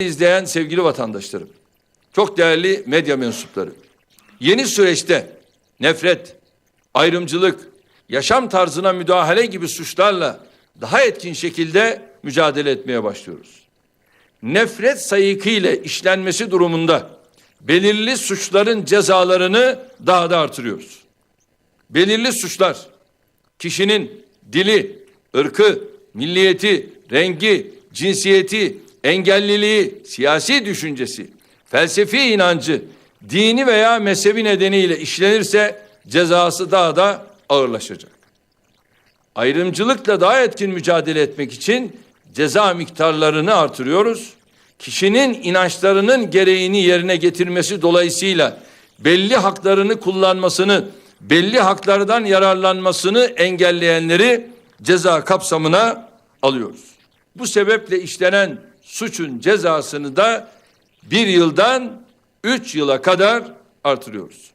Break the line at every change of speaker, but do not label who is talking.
izleyen sevgili vatandaşlarım, çok değerli medya mensupları, yeni süreçte nefret, ayrımcılık, yaşam tarzına müdahale gibi suçlarla daha etkin şekilde mücadele etmeye başlıyoruz. Nefret sayıkıyla işlenmesi durumunda belirli suçların cezalarını daha da artırıyoruz. Belirli suçlar kişinin dili, ırkı, milliyeti, rengi, cinsiyeti, engelliliği, siyasi düşüncesi, felsefi inancı, dini veya mezhebi nedeniyle işlenirse cezası daha da ağırlaşacak. Ayrımcılıkla daha etkin mücadele etmek için ceza miktarlarını artırıyoruz. Kişinin inançlarının gereğini yerine getirmesi dolayısıyla belli haklarını kullanmasını, belli haklardan yararlanmasını engelleyenleri ceza kapsamına alıyoruz. Bu sebeple işlenen suçun cezasını da bir yıldan üç yıla kadar artırıyoruz.